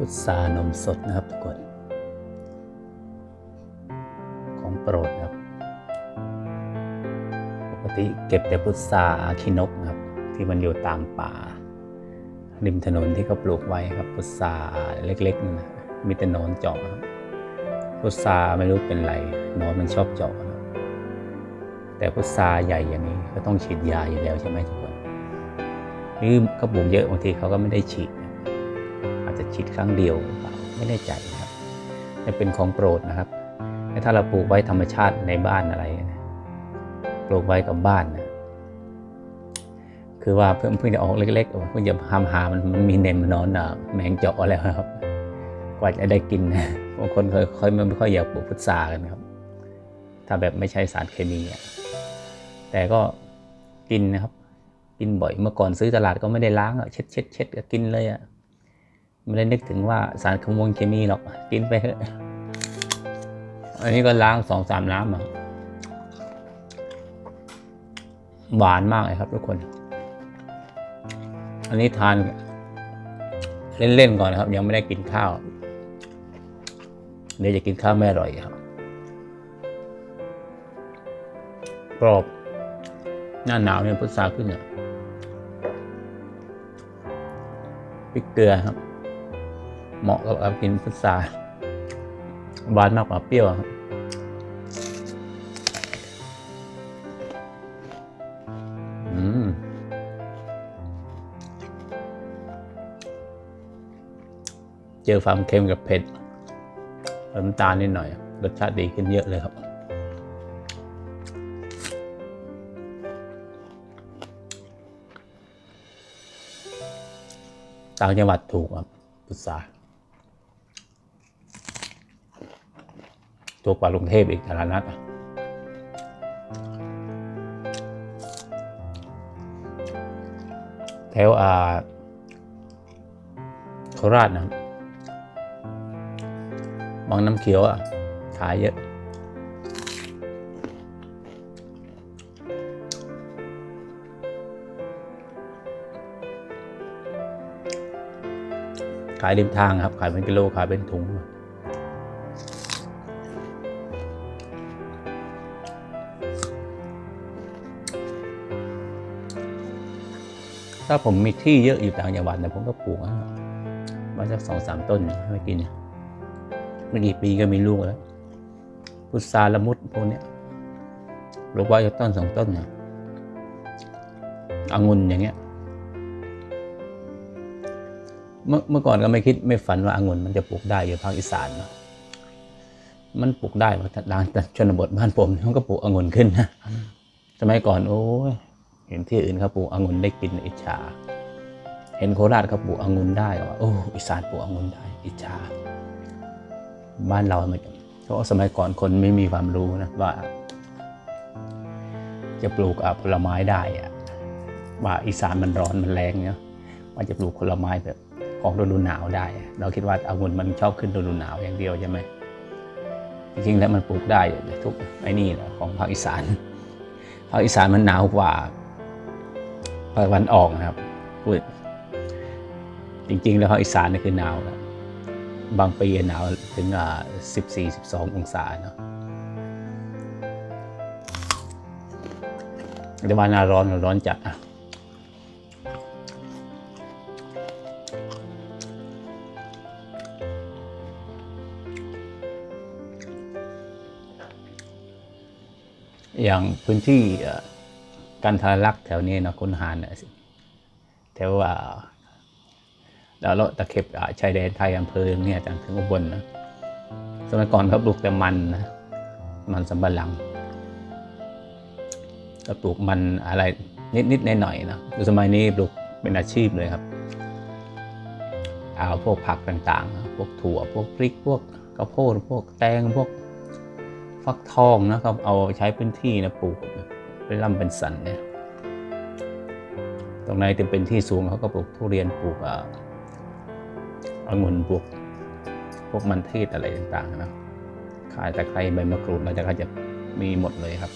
พุทรานมสดนะครับทุกคน ของโปรดนะครับ ปกติเก็บแต่พุทราขี้นกนะครับ ที่มันอยู่ตามป่า ริมถนนที่เขาปลูกไว้ครับ พุทราเล็กๆนะมีแต่นอนเจาะครับพุทราไม่รู้เป็นไรนอนมันชอบเจาะนะแต่พุทราใหญ่อย่างนี้ก็ต้องฉีดยาอยู่แล้วใช่ไหมทุกคนหรือเขาปลูกเยอะบางทีเขาก็ไม่ได้ฉีด จจะฉีดครั้งเดียวหรือเปล่าไม่แน่ใจครับนี่เป็นของโปรดนะครับถ้าเราปลูกไว้ธรรมชาติในบ้านอะไรนะปลูกไว้กับบ้านนะคือว่าเพิ่งเพิ่งจะออกเล็กๆเพิ่งจะหามหามันมันมีเนมนอนอะแมงเจาะแล้วครับ กว่าจะได้กินนะบางคนเคยค่อยไม่ค่อยอยากปลูกพุทรากันครับ ถ้าแบบไม่ใช้สารเคมีแต่ก็กินนะครับ กินบ่อยเมื่อก่อนซื้อตลาดก็ไม่ได้ล้างอะเช็ดเช็ดเช็ดก็กินเลยอะ ไม่ได้นึกถึงว่าสารขมงเคมีหรอก กินไปเถอะอันนี้ก็ล้างสองสามน้ำอะหวานมากเลยครับทุกคน อันนี้ทาน เล่น ๆ ก่อนนะครับ ยังไม่ได้กินข้าว เดี๋ยวจะกินข้าวไม่อร่อยครับกรอบ หน้าหนาวเนี่ยพุทราขึ้นเนี่ยพริกเกลือครับ เหมาะกับการกินพุทราหวานมากกว่าเปรี้ยวครับอืมเจอความเค็มกับเผ็ดน้ำตาลนิดหน่อย รสชาติดีขึ้นเยอะเลยครับ ต่างจังหวัดถูกครับพุทรา ถูกกว่ากรุงเทพอีกตลาดนัดแถวอ่าโคราชนะบางน้ำเขียวอะขายเยอะขายริมทางครับ ขายเป็นกิโล ขายเป็นถุง ถ้าผมมีที่เยอะอยู่ต่างจังหวัดเนี่ยผมก็ปลูกนะไว้สักสองสามต้นให้กินไม่กี่ปีก็มีลูกแล้วพุทราละมุดพวกเนี้ยปลูกไว้ต้นสองต้นเนี่ยองุ่นอย่างเงี้ย เมื่อเมื่อก่อนก็ไม่คิดไม่ฝันว่าองุ่นมันจะปลูกได้อยู่ภาคอีสานเนาะมันปลูกได้เพราะด้านชนบทบ้านผมมันก็ปลูกองุ่นขึ้นนะสมัยก่อน โอ้ย เห็นที่อื่นเขาปลูกองุ่นได้กินอิจฉา เห็นโคราชเขาปลูกองุ่นได้ว่าโอ้อีสานปลูกองุ่นได้ อิจฉา บ้านเราไม่เพราะสมัยก่อนคนไม่มีความรู้นะว่า จะปลูกผลไม้ได้อะว่าอีสานมันร้อนมันแรงเนาะว่าจะปลูกผลไม้แบบของฤดูหนาวได้ เราคิดว่าองุ่นมันชอบขึ้นฤดูหนาวอย่างเดียวใช่ไหมจริงๆแล้วมันปลูกได้ทุกไอ้นี่แหละของภาคอีสานภาคอีสานมันหนาวกว่า ภาคตะวันออกนะครับพูดจริง ๆ แล้วภาคอีสานนี่คือหนาวแล้วบางปีหนาวถึงอ่าสิบสี่สิบสององศาเนาะแต่ว่าหน้าร้อนร้อนจัดอะอย่างพื้นที่ การทารักแถวนี้นะคุณหารนะแถวอ่าแล้วเราตะเข็บชายแดนไทยอำเภอเนี่ยจังถึงอุบลนะสมัยก่อนเขาปลูกแต่มันนะมันสำปะหลังก็ปลูกมันอะไรนิดๆหน่อยๆนะสมัยนี้ปลูกเป็นอาชีพเลยครับเอาพวกผักต่างๆ พวกถั่ว พวกพริก พวกข้าวโพด พวกแตง พวกฟักทองนะครับ เอาใช้พื้นที่นะปลูก เป็นลำเป็นสันเนี่ยตรงไหนจะเป็นที่สูงเขาก็ปลูกทุเรียนปลูกอ่าองุ่นพวกพวกมันเทศอะไรต่างๆนะขายตะไครใบมะกรูดอะไรก็จะมีหมดเลยครับ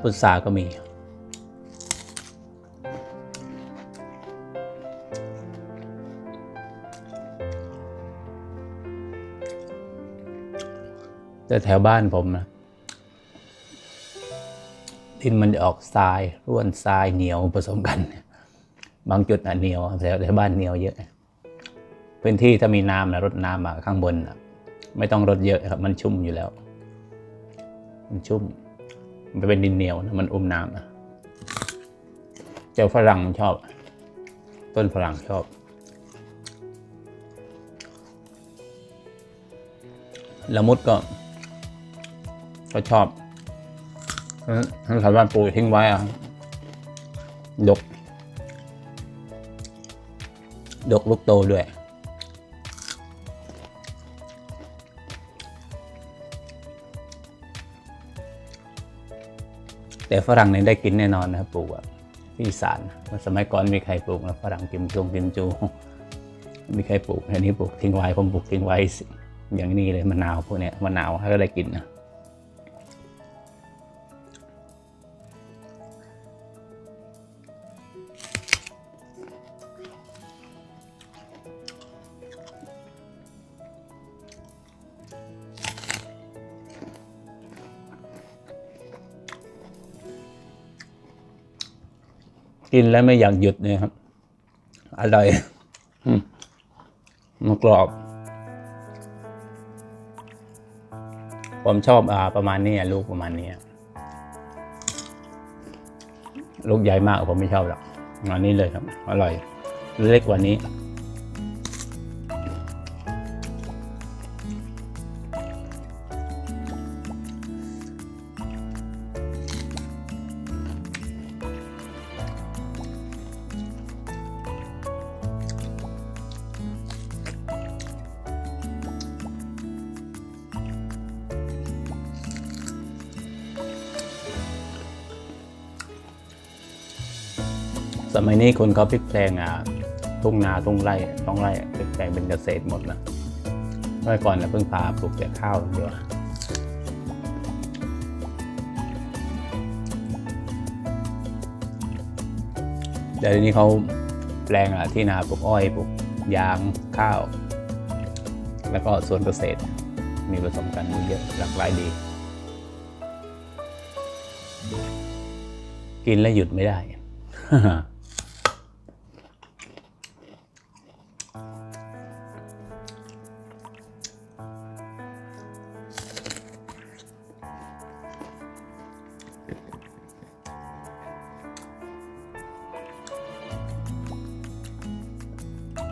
พุทราก็มี แต่แถวบ้านผมนะดินมันจะออกทรายร่วนทรายเหนียวผสมกัน บางจุดอะเหนียวแต่แต่บ้านเหนียวเยอะพื้นที่ถ้ามีน้ำนะรดน้ำมาข้างบนนะไม่ต้องรดเยอะครับ มันชุ่มอยู่แล้ว มันชุ่ม มันเป็นดินเหนียวนะมันอุ้มน้ำนะเจ้าฝรั่งมันชอบ ต้นฝรั่งชอบละมุดก็ ก็ชอบทั้งสามวันปลูกทิ้งไว้อะดก ดกลูกโตด้วย แต่ฝรั่งเนี่ยได้กินแน่นอนนะครับปลูกอะที่อีสานสมัยก่อนมีใครปลูกนะฝรั่งกิมจงกิมจู มีใครปลูกอันนี้ปลูกทิ้งไว้ผมปลูกทิ้งไว้อย่างนี้เลยมะนาวพวกเนี้ยมะนาวให้ก็ได้กินนะ กินแล้วไม่อยากหยุดเนี่ยครับ อร่อยมันกรอบ ผมชอบอ่าประมาณนี้ลูกประมาณนี้ลูกใหญ่มากผมไม่ชอบหรอกอันนี้เลยครับ อร่อย เล็กกว่านี้ สมัยนี้คนเขาพลิกแปลงอะทุ่งนาทุ่งไร่ท้องไร่พลิกแปลงเป็นเกษตรหมดนะเมื่อก่อนเนะเพิ่งพาปลูกแต่ข้าวเดียวแต่ทีนี้เขาแปลงอะที่นาปลูกอ้อยปลูกยางข้าว แล้วก็สวนเกษตรมีผสมกันเยอะหลากหลายดี กินแล้วหยุดไม่ได้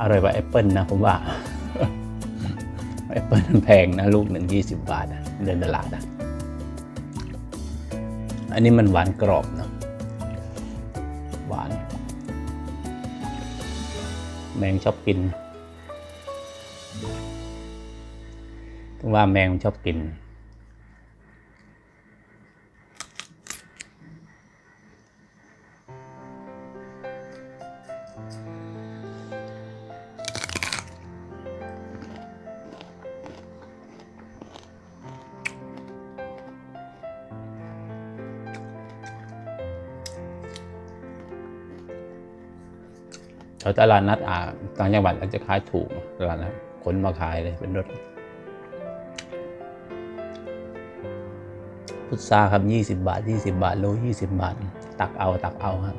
อร่อยกว่าแอปเปิลนะผมว่าแอปเปิลแพงนะลูกหนึ่งยี่สิบบาทเดินตลาดอะอันนี้มันหวานกรอบนะหวาน แมงชอบกินถึงว่าแมงชอบกิน วตลาดนัดอ่าต่างจังหวัดอาจจะขายถูกตลาดนัดขนมาขายเลยเป็นรถพุทราครับยี่สิบาทยี่สิบาทโลยี่สิบาท ตักเอาตักเอาครับ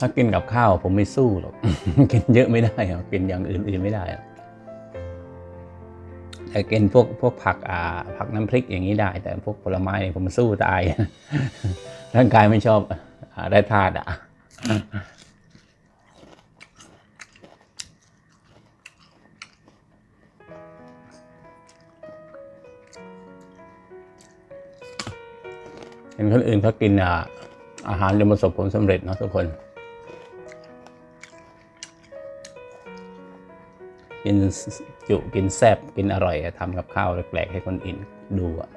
ถ้ากินกับข้าวผมไม่สู้หรอก กินเยอะไม่ได้ครับกินอย่างอื่นๆไม่ได้แต่กินพวกพวกผักอ่า ผักน้ำพริกอย่างนี้ได้ แต่พวกผลไม้เนี่ยผมสู้ตายร่างกายไม่ชอบได้ธาตุอะเห็นคนอื่นเขากินอาหารเยนประสบผลสำเร็จเนาะทุกคน กินจุกินแซบกินอร่อยทำกับข้าวแปลกๆให้คนอื่นดูอะ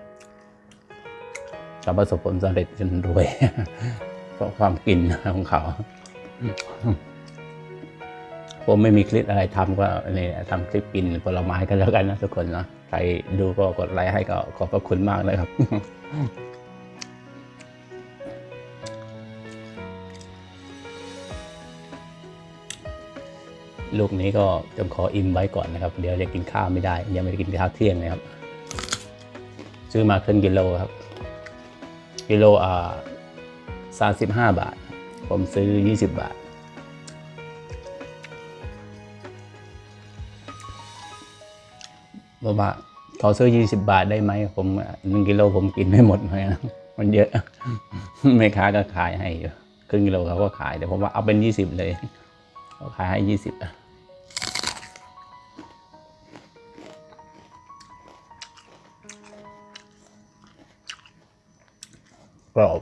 ก็ประสบผลสำเร็จจนรวย เพราะความกินของเขา ผมไม่มีคลิปอะไรทำก็นี่ทำคลิปกินผลไม้กันแล้วกันนะทุกคนนะใครดูก็กดไลค์ให้ก็ขอบพระคุณมากเลยครับ ลูกนี้ก็ต้องขออิ่มไว้ก่อนนะครับ เดี๋ยวจะกินข้าวไม่ได้ ยังไม่ได้กินข้าวเที่ยงเลยครับ ซื้อมาครึ่งกิโลครับ กิโลอ่าสามสิบห้าบาท ผมซื้อยี่สิบบาท บอกว่าขอซื้อยี่สิบาทได้ไหม ผมหนึ่งกิโลผมกินไม่หมดเลยนะมันเยอะแม่ค้าก็ขายให้อยู่ครึ่งกิโลเขาก็ขายแต่ผมว่าเอาเป็นยี่สิบเลยเขาขายให้ยี่สิบ กรอบ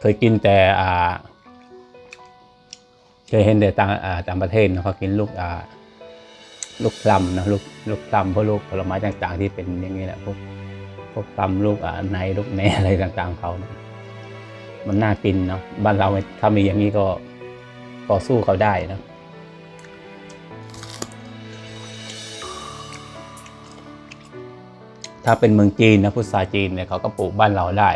เคยกินแต่อ่าเคยเห็นแต่ต่างอ่าต่างประเทศนะเขากินลูกอ่าลูกลัมนะลูกลูกลัมพวกลูกผลไม้ต่าง ๆ ที่เป็นอย่างนี้แหละพวกพวกลัมลูกอ่าในลูกแหนอะไรต่าง ๆเขานะ มันน่ากินเนาะบ้านเราถ้ามีอย่างนี้ก็พอสู้เขาได้นะถ้าเป็นเมืองจีนนะพุทราจีนเนี่ยเขาก็ปลูกบ้านเราได้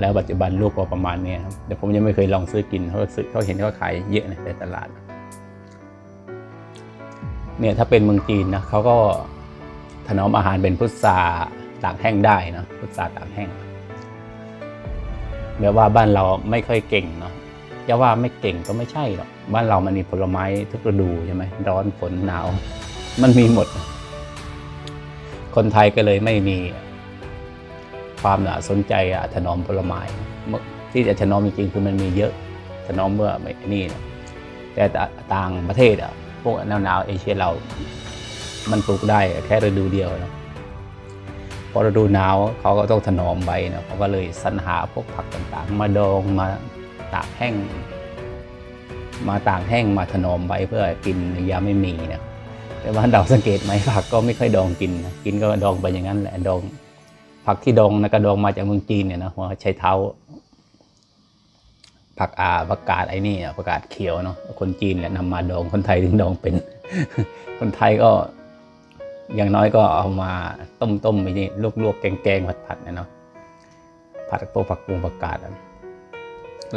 แล้วปัจจุบันลูกก็ประมาณนี้ครับแต่ผมยังไม่เคยลองซื้อกินเขาซื้อเขาเห็นเขาขายเยอะนะในตลาดเนี่ยถ้าเป็นเมืองจีนนะเขาก็ถนอมอาหารเป็นพุทราตากแห้งได้นะพุทราตากแห้ง แบบว่าบ้านเราไม่ค่อยเก่งเนาะจะว่าไม่เก่งก็ไม่ใช่หรอก บ้านเรามันมีผลไม้ทุกฤดูใช่ไหมร้อนฝนหนาว มันมีหมด คนไทยก็เลยไม่มีความน่ะสนใจอะถนอมผลไม้ที่จะถนอมจริงๆคือมันมีเยอะถนอมเมื่อไม่นี่นะแต่ต่างประเทศอะพวกหนาวๆเอเชียเรา มันปลูกได้แค่ฤดูเดียวนะ พอฤดูหนาวเขาก็ต้องถนอมใบนะเขาก็เลยสรรหาพวกผักต่างๆ มาดองมาตากแห้ง มาตากแห้งมาถนอมใบเพื่อกินในยาไม่มีนะแต่ว่าเราสังเกตไหมผักก็ไม่ค่อยดองกินนะกินก็ดองไปอย่างนั้นแหละดอง ผักที่ดองนะกระดองมาจากเมืองจีนเนี่ยนะหัวใช้เท้า ผักอาผักกาดไอ้นี่อะกาดเขียวเนาะคนจีนแหละนำมาดองคนไทยถึงดองเป็น คนไทยก็ อย่างน้อยก็เอามาต้มต้มๆไปนี่ลวกๆแกงๆผัดๆนี่ยเนาะผัดกับพวกผักกุงผักกาดอะ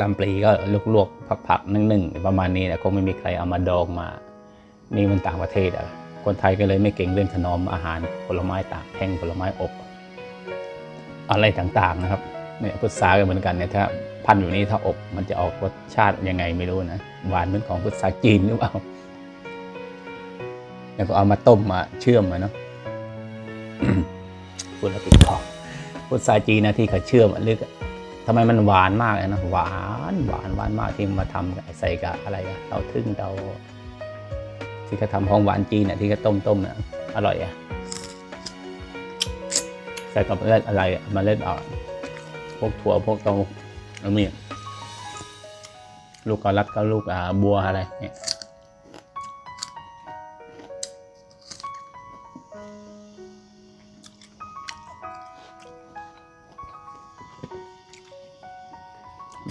ลำปลีก็ลวกๆผักๆนึ่งๆประมาณนี้นะคงไม่มีใครเอามาดองมา นี่มันต่างประเทศอะคนไทยก็เลยไม่เก่งเรื่องถนอมอาหารผลไม้ตากแห้งผลไม้อบ อะไรต่างๆนะครับเนี่ยพุทราก็เหมือนกันเนี่ยถ้าพันอยู่นี้ถ้าอบมันจะออกรสชาติยังไงไม่รู้นะหวานเหมือนของพุทราจีนหรือเปล่า แล้วก็เอามาต้มมาเชื่อมมาเนาะพูดแล้วติดคอพุทราจีนนะที่เขาเชื่อมลึกอะทำไมมันหวานมากเลยนะหวานหวานหวานมากที่มาทำใส่กับอะไรอะเตาทึ่งเตาที่เขาทำของหวานจีนอะที่เขาต้มต้มๆอะอร่อยอะใส่กับเลือดอะไรมาเล่นเอาพวกถั่วพวกเตาแล้วมีลูกกอลัดก็ลูกอ่าบัวอะไรเนี่ย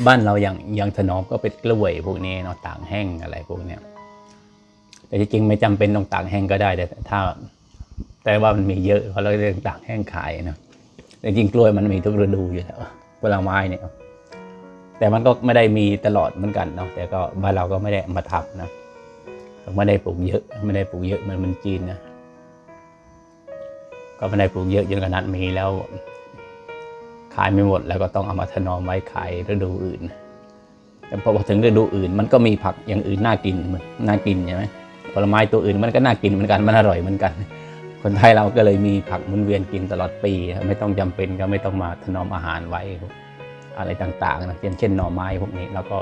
บ้านเราอย่างอย่างถนอมก็เป็นกล้วยพวกนี้เนาะต่างแห้งอะไรพวกเนี้ยแต่จริงๆไม่จำเป็นต้องต่างแห้งก็ได้แต่ถ้า แต่ว่ามันมีเยอะเพราะเราเรื่องต่างแห้งขายเนาะแต่จริงกล้วยมันมีทุกฤดูอยู่แล้วผลไม้เนี่ยแต่มันก็ไม่ได้มีตลอดเหมือนกันเนาะแต่ก็บ้านเราก็ไม่ได้มาทำนะไม่ได้ปลูกเยอะไม่ได้ปลูกเยอะมือนมันจีนนะก็ไม่ได้ปลูกเยอะจนขนาดมีแล้ว ขายไม่หมดแล้วก็ต้องเอามาถนอมไว้ขายฤดูอื่น แต่พอถึงฤดูอื่น มันก็มีผักอย่างอื่นน่ากินเหมือนน่ากินใช่ไหมผลไม้ตัวอื่นมันก็น่ากินเหมือนกันมันอร่อยเหมือนกัน คนไทยเราก็เลยมีผักหมุนเวียนกินตลอดปี ไม่ต้องจำเป็นก็ไม่ต้องมาถนอมอาหารไว้อะไรต่างๆนะเช่นเช่นหน่อไม้พวกนี้แล้วก็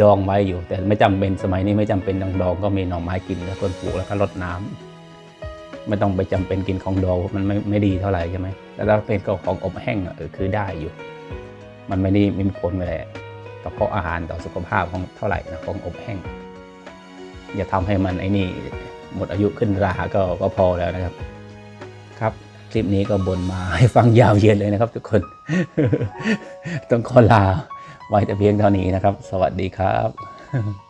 ดองไว้อยู่ แต่ไม่จำเป็นสมัยนี้ไม่จำเป็นต้องดองก็มีหน่อไม้กินแล้วคนปลูกแล้วก็รดน้ำ ไม่ต้องไปจำเป็นกินของดองมันไม่ไม่ดีเท่าไหร่ใช่ไหมแต่ถ้าเป็นของอบแห้งเออคือได้อยู่ มันไม่ได้มีผลอะไรกับเพาะอาหารต่อสุขภาพของเท่าไหร่นะของอบแห้งอย่าทำให้มันไอ้นี่หมดอายุขึ้นราก็ก็พอแล้วนะครับ ครับคลิปนี้ก็บนมาให้ฟังยาวเย็นเลยนะครับ ทุกคน ต้องขอลาไว้แต่เพียงเท่านี้นะครับ สวัสดีครับ